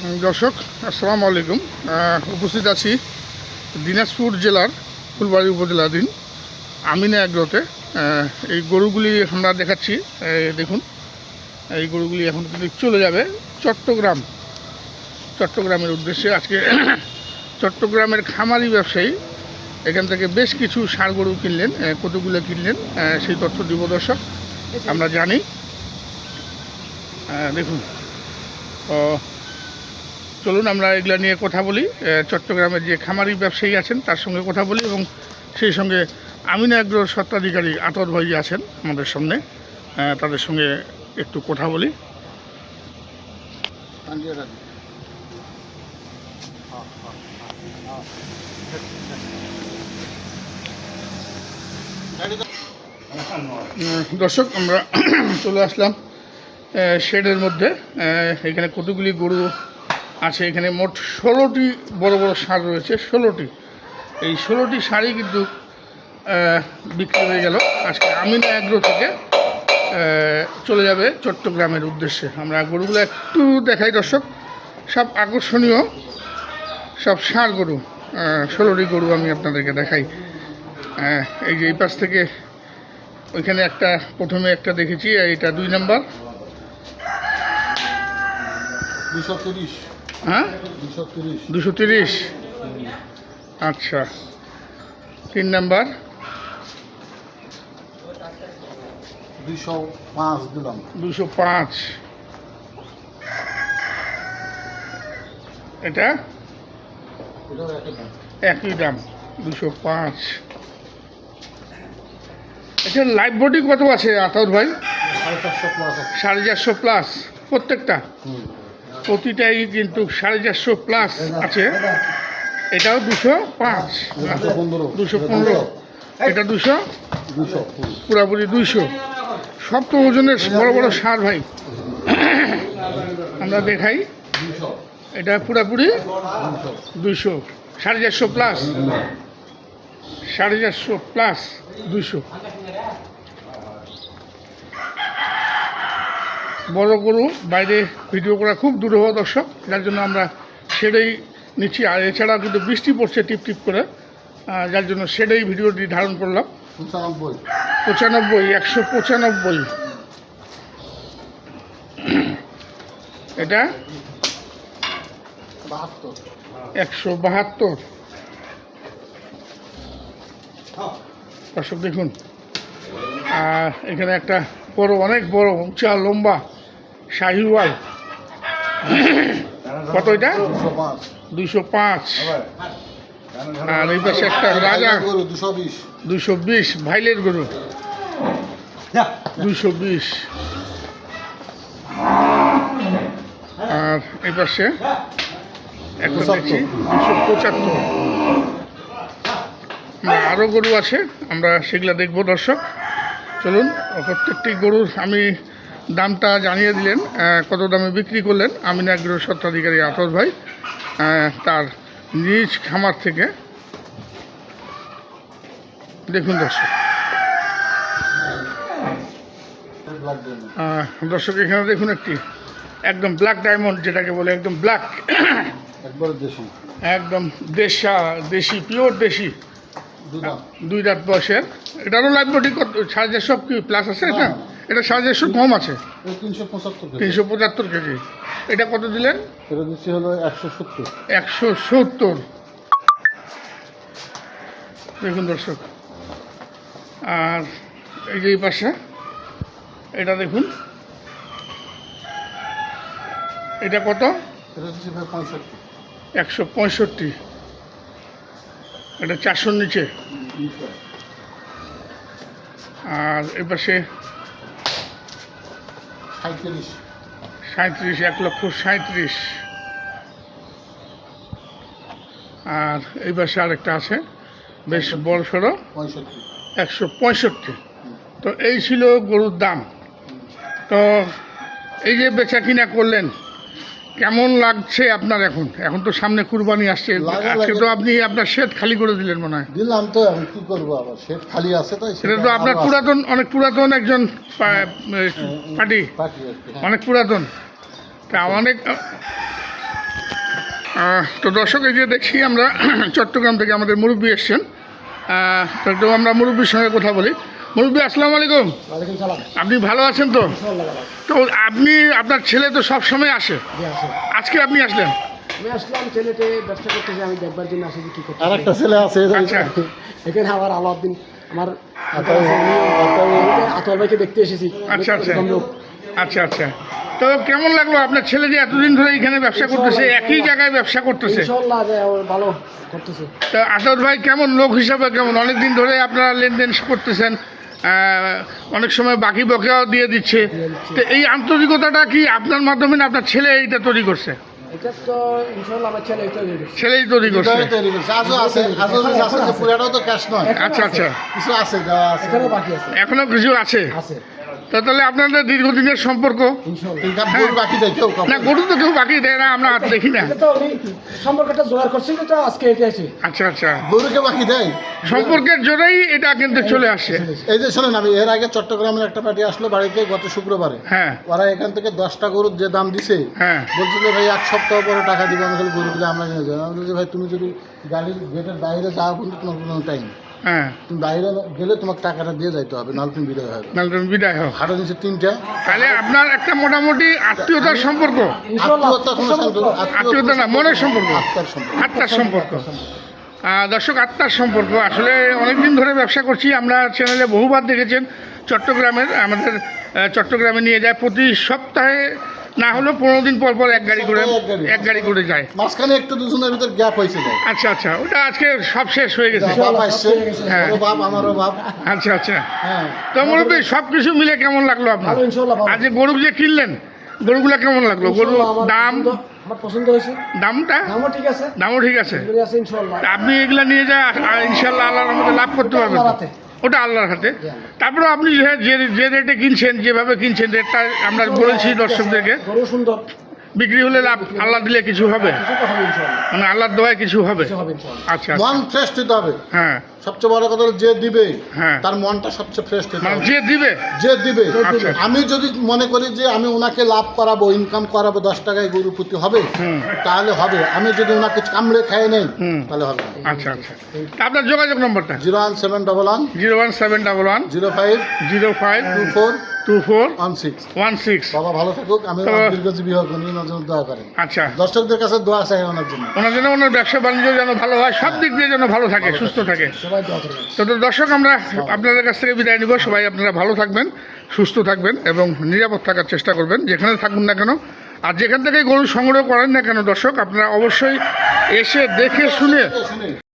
দর্শক, আসসালামু আলাইকুম। উপস্থিত আছি দিনাজপুর জেলার ফুলবাড়ি উপজেলাধীন আমিনা এগ্রোতে। এই গরুগুলি আমরা দেখাচ্ছি। দেখুন, এই গরুগুলি এখন কিন্তু চলে যাবে চট্টগ্রাম। চট্টগ্রামের উদ্দেশ্যে আজকে চট্টগ্রামের খামারি ব্যবসায়ী এখান থেকে বেশ কিছু ষাঁড় গরু কিনলেন কতগুলো কিনলেন সেই তথ্য দিব দর্শক। আমরা জানি। দেখুন তো চলুন আমরা এগুলো নিয়ে কথা বলি। চট্টগ্রামের যে খামারি ব্যবসায়ী আছেন, তার সঙ্গে কথা বলি এবং সেই সঙ্গে আমিনা আগ্রহ সত্ত্বাধিকারী আতর ভাই আছেন আমাদের সামনে। তাদের সঙ্গে একটু কথা বলি। দর্শক, আমরা চলে আসলাম শেডের মধ্যে। এখানে কতগুলি গরু আছে এখানে মোট ষোলোটি বড় বড় ষাঁড় রয়েছে, ষোলোটি। এই ষোলোটি শাড়ি কিন্তু বিক্রি হয়ে গেল। আজকে আমিনা অ্যাগ্রো থেকে চলে যাবে চট্টগ্রামের উদ্দেশ্যে। আমরা গরুগুলো একটু দেখাই, দর্শক। সব আকর্ষণীয়, সব ষাঁড় গরু। ষোলোটি গরু আমি আপনাদেরকে দেখাই। এই যে এই পাশ থেকে, ওইখানে একটা, প্রথমে একটা দেখেছি এটা দুই নাম্বার। দুশো তিরিশ। হ্যাঁ? দুশো তিরিশ। আচ্ছা। তিন নাম্বার? দুশো পাঁচ দিলাম। দুশো পাঁচ। এটা? একই দাম। দুশো পাঁচ। এটা লাইফ বডি কত আছে আতাউর ভাই? সাড়ে চারশো প্লাস সাড়ে চারশো প্লাস প্রত্যেকটা? হুম। প্রতিটাই কিন্তু সাড়ে চারশো প্লাস আছে। এটাও দুশো পাঁচ। দুশো পনেরো। এটা দুশো দুশো পুরাপুরি দুইশো। সব তো ওজনের বড় বড় সার ভাই। আমরা দেখাই। এটা পুরাপুরি দুশো সাড়ে চারশো প্লাস সাড়ে চারশো প্লাস দুইশো। বড় গরু বাইরে ভিডিও করা খুব দুরূহ দর্শক যার জন্য আমরা সেটাই নিচ্ছি। আর এছাড়া কিন্তু বৃষ্টি পড়ছে টিপ টিপ করে যার জন্য সেটাই ভিডিওটি ধারণ করলাম। পঁচানব্বই। পঁচানব্বই একশো পঁচানব্বই। এটা? একশো বাহাত্তর। দর্শক দেখুন আর এখানে একটা বড় অনেক বড় উঁচা লম্বা শাহিওয়াল। কত এটা? দুশো পাঁচ। আর এই পাশে একটা রাজা। গরু দুশো বিশ দুশো বিশ ভাইলের গরু। দুশো বিশ। আর এই পাশে একটা দেখছি দুশো পঁচাত্তর। আরও গরু আছে আমরা সেগুলা দেখব দর্শক। চলুন প্রত্যেকটি গরুর আমি দামটা জানিয়ে দিলেন কত দামে বিক্রি করলেন আমিন আগ্রহ সত্ত্বাধিকারী আতর ভাই তার নিজ খামার থেকে। দেখুন দর্শক। লাগবে দর্শক এখানে দেখুন একটি একদম ব্ল্যাক ডায়মন্ড যেটাকে বলে একদম ব্ল্যাক একদম দেশা দেশি পিওর দেশি। দুই রাত বয়সের। এটারও লাইভ বডি কত সাড়ে চারশো কি প্লাস আছে এটা। এটা সাড়ে চারশো কম আছে। তিনশো পঁচাত্তর কেজি। তিনশো পঁচাত্তর কেজি। এটা কত দিলেন? এটা দিচ্ছি হলো একশো সত্তর। একশো সত্তর। দেখুন দর্শক আর এই যে এই পাশে এটা দেখুন। এটা কত? একশো পঁয়ষট্টি। এটা চারশোর নিচে। আর এ পাশে সাঁত্রিশ সাঁত্রিশ এক লক্ষ সাঁত্রিশ আর এই পাশে আরেকটা আছে বেশ বড় সড়ো। একশো পঁয়ষট্টি। তো এই ছিল গরুর দাম। তো এই যে বেচা কিনা করলেন কেমন লাগছে আপনার এখন? এখন তো সামনে কুরবানি আসছে। আজকে তো আপনি আপনার শেড খালি করে দিলেন মনে হয়। দিলাম তো এখন কি করব আবার? সেট খালি আছে তাই সেটা তো আপনার পুরাতন অনেক পুরাতন একজন পার্টি। হ্যাঁ। অনেক পুরাতন। তা অনেক তো দর্শক এই যে দেখছি আমরা চট্টগ্রাম থেকে আমাদের মুরব্বী এসছেন। তো আমরা মুরব্বীর সঙ্গে কথা বলি। মুরব্বী আসসালামু আলাইকুম। আপনি ভালো আছেন তো? তো আপনি আপনার ছেলে তো সব সময় আসে। আজকে আপনি আসলেন? আমি আসলাম ছেলেতে ব্যবসা করতেছে আমি দেখবার জন্য আসি কি করতে আর একটা ছেলে আছে আচ্ছা। এখানে আমার আলাউদ্দিন আমার আতাউল, আতাউল। ভাইকে দেখতে এসেছি। আচ্ছা, আচ্ছা। আচ্ছা আচ্ছা। তো কেমন লাগল আপনার ছেলে যে এতদিন ধরে এখানে ব্যবসা করতেছে একই জায়গায় ব্যবসা করতেছে? ইনশাআল্লাহ যে ও ভালো করতেছে। তো আসাদ ভাই কেমন লোক হিসাবে কেমন? অনেক দিন ধরে আপনারা লেনদেন করতেছেন অনেক সময় বাকি বকেয়াও দিয়ে দিচ্ছে। তো এই আন্তরিকতাটা কি আপনার মাধ্যমে না আপনার ছেলে এইটা তৈরি করছে। ছেলেই তৈরি করছে। আচ্ছা আচ্ছা। এখনও কিছু আছে। তাহলে আপনাদের দীর্ঘদিনের সম্পর্ক? ইনশাআল্লাহ। গরু বাকি দেয় কেউ না গরু তো কেউ বাকি দেয় না আমরা আর দেখি না। সম্পর্কটা জোগাড় করছিল তো আজকে এটা আছে। আচ্ছা আচ্ছা। গরুকে বাকি দেয়? সম্পর্কের জোরেই এটা কিন্তু চলে আসে। এই যে শোনেন আমি এর আগে চট্টগ্রামের একটা পার্টি আসলো বাড়িতে গত শুক্রবারে। হ্যাঁ। ওরা এখান থেকে দশটা গরুর যে দাম দিছে হ্যাঁ। বলছিল ভাই এক সপ্তাহ পরে টাকা দিবে। আমি খালি গরুগুলো আমরা নিয়ে যাব। আমি বলছি ভাই তুমি যদি গাড়ির গেটের বাইরে যাওয়া পর্যন্ত তোমার কোনো টাইম হ্যাঁ। তুমি বাইরে গেলে তোমাকে টাকাটা দিয়ে যাইতে হবে নাহলে তুমি বিদায় হবে। নাহলে তুমি বিদায় হোক হাটের নিচে তিনটা। তাহলে আপনার একটা মোটামুটি আত্মীয়তার সম্পর্ক। ইনশাআল্লাহ আত্মীয়তা কোনো সম্পর্ক আত্মীয়তা না, মনের সম্পর্ক। আত্মার সম্পর্ক। আত্মার সম্পর্ক। দর্শক আত্মার সম্পর্ক। আসলে অনেকদিন ধরে ব্যবসা করছি। আমরা চ্যানেলে বহুবার দেখেছেন চট্টগ্রামের আমাদের চট্টগ্রামে নিয়ে যায়। প্রতি সপ্তাহে না হলেও পনেরো দিন পর পর এক গাড়ি করে এক গাড়ি। করে যায়। মাঝখানে একটু দুজনের ভিতর গ্যাপ হয়েছে আচ্ছা আচ্ছা ওটা আজকে সব শেষ হয়ে গেছে। বাপ আসছে হ্যাঁ। বাপ আমারও বাপ। আচ্ছা আচ্ছা। হ্যাঁ। তো মুরব্বী সব কিছু মিলে কেমন লাগল আপনার? আজকে গরু যে কিনলেন গরুগুলো কেমন লাগল? গরু দাম? পছন্দ- আমার পছন্দ হয়েছে। দামটা? দামও ঠিক আছে। দামও ঠিক আছে। এগুলি আছে ইনশাআল্লাহ। আপনি এগুলা নিয়ে যা আর ইনশাল্লাহ আল্লাহর মধ্যে লাভ করতে পারবেন। ওটা আল্লাহর হাতে। তারপরে আপনি যে যে- রেটে কিনছেন যেভাবে কিনছেন রেটটা আমরা বলেছি দর্শকদেরকে। বিক্রি হলে লাভ আল্লাহ দিলে কিছু হবে। মানে আল্লাহর দোয়ায় কিছু হবে। আচ্ছা আচ্ছা। মন হবে। হ্যাঁ। সবচেয়ে বড় কথা হলো যে দিবে হ্যাঁ। তার মনটা সবচেয়ে ফ্রেশ দিতে মানে যে দিবে? যে দিবে আচ্ছা। আমি যদি মনে করি যে আমি ওনাকে লাভ করাবো ইনকাম করাবো দশ টাকায় গরু প্রতি হবে। তাহলে হবে। আমি যদি ওনাকে কামড়ে খাই নেই তাহলে হবে আচ্ছা আচ্ছা। আপনার যোগাযোগ নম্বরটা? Zero one seven double one. Zero one seven double one. Zero five. Zero five. Two four. Two four. One six. One six. বাবা ভালো থাকুক। আমি দীর্ঘজীবী হোক উনি ওনার জন্য দোয়া করেন। আচ্ছা। দর্শকদের কাছে দোয়া চাই ওনার জন্য। ওনার জন্য ওনার ব্যবসা বাণিজ্য যেন ভালো হয় সব দিক দিয়ে যেন ভালো থাকে সুস্থ থাকে। সবাই দোয়া করবেন। তো দর্শক, আমরা আপনাদের কাছ থেকে বিদায় নিব। সবাই আপনারা ভালো থাকবেন, সুস্থ থাকবেন এবং নিরাপদ থাকার চেষ্টা করবেন। যেখানে থাকুন না কেন, আর যেখান থেকে গরু সংগ্রহ করেন না কেন দর্শক, আপনারা অবশ্যই এসে দেখে শুনে